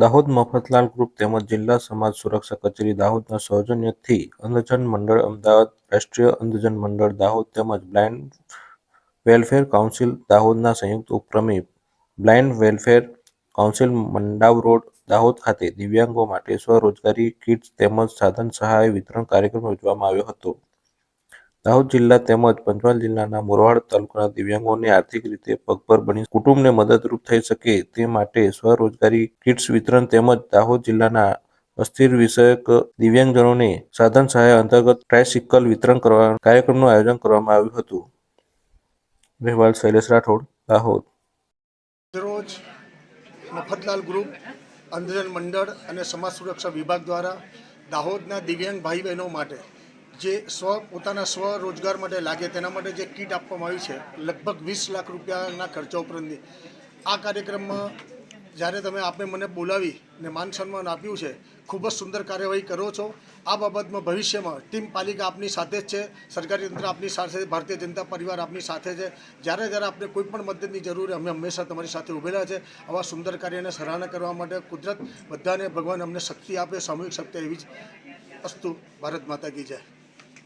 Dahod Mafatlal group તેમજ જિલ્લા સમાજ સુરક્ષા કચેરી દાહોદના સૌજન્યથી અંધજન મંડળ અમદાવાદ, રાષ્ટ્રીય અંધજન મંડળ દાહોદ તેમજ બ્લાઇન્ડ વેલફેર કાઉન્સિલ દાહોદના સંયુક્ત ઉપક્રમે blind welfare council Mandav road, Dahod ખાતે દિવ્યાંગો માટે સ્વરોજગારી કિટ્સ તેમજ સાધન સહાય વિતરણ કાર્યક્રમ યોજવામાં આવ્યો હતો. દાહોદ જિલ્લા તેમજ પંચમહાલ જિલ્લાના મોરવાડ તાલુકાના દિવ્યાંગોને આર્થિક રીતે પગભર બની કુટુંબને મદદરૂપ થઈ શકે તે માટે સ્વરોજગારી કિટ્સ વિતરણ તેમજ દાહોદ જિલ્લાના અસ્થિર વિષયક દિવ્યાંગજનોને સાધન સહાય અંતર્ગત ટ્રાયસિકલ વિતરણ કરવા કાર્યક્રમનું આયોજન કરવામાં આવ્યું હતું. અહેવાલ શૈલેષ રાઠોડ, દાહોદ. રોજ મફતલાલ ગ્રુપ, અંધજન મંડળ અને સમાજ સુરક્ષા વિભાગ દ્વારા દાહોદના દિવ્યાંગ ભાઈ બહેનો માટે જે સ્વ, પોતાના સ્વરોજગાર માટે લાગે, તેના માટે જે કીટ આપવામાં આવી છે, લગભગ વીસ લાખ રૂપિયાના ખર્ચા ઉપરાંતની આ કાર્યક્રમમાં જ્યારે તમે આપે મને બોલાવી ને માન સન્માન આપ્યું છે, ખૂબ જ સુંદર કાર્યવાહી કરો છો. આ બાબતમાં ભવિષ્યમાં ટીમ પાલિકા આપની સાથે જ છે, સરકારી તંત્ર આપની સાથે, ભારતીય જનતા પરિવાર આપની સાથે છે. જ્યારે જ્યારે આપણે કોઈ પણ મદદની જરૂર, અમે હંમેશા તમારી સાથે ઉભેલા છે. આવા સુંદર કાર્યને સરાહના કરવા માટે કુદરત બધાને ભગવાન અમને શક્તિ આપે, સામૂહિક શક્તિ એવી જ અસ્તુ ભારત માતા કી જય.